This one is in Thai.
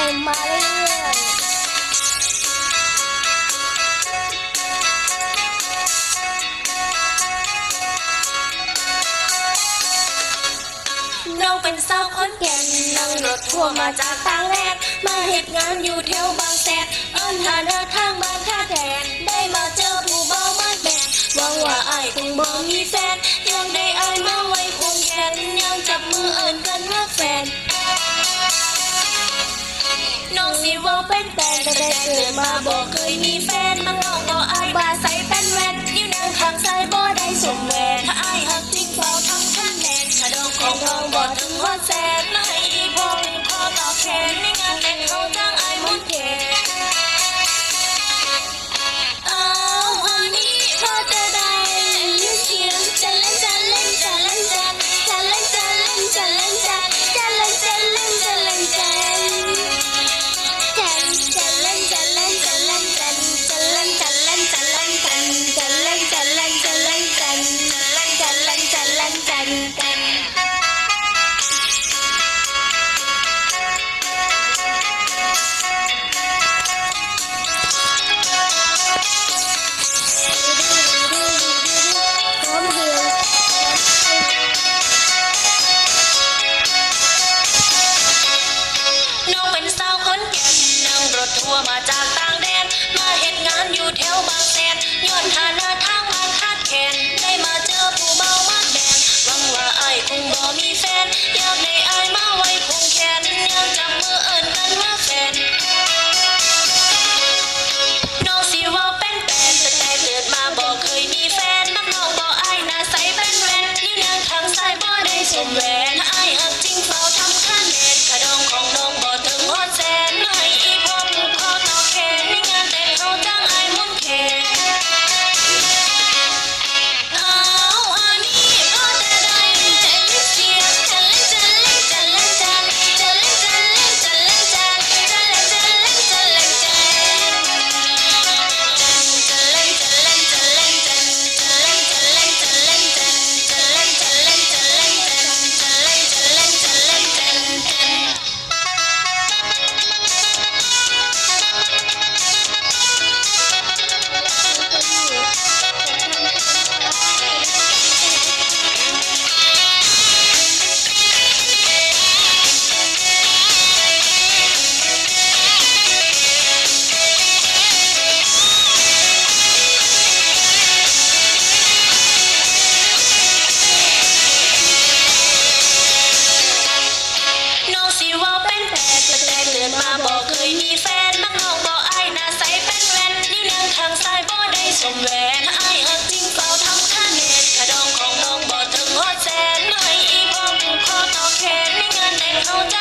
ต็มมาเรื่อยเป็นสาวคนแก่นนั่งรถทัวร์มาจากต่างแดนมาเหตุงานอยู่แถวบางแสนเอิ้นหาหน้าทางบางท่าแทนได้มาเจอผู้บ่าวบ้าแบนหวังว่าไอ้คงบ่มีแฟนยังได้อายมาไว้ควงแขนยังจับมือเอิญกันว่าแฟน ว่าเป็นแฟนแต่ได้เกิดมาบอกเคยมีแฟนมันลอกเราอายบาใส่ มาจาก Oh,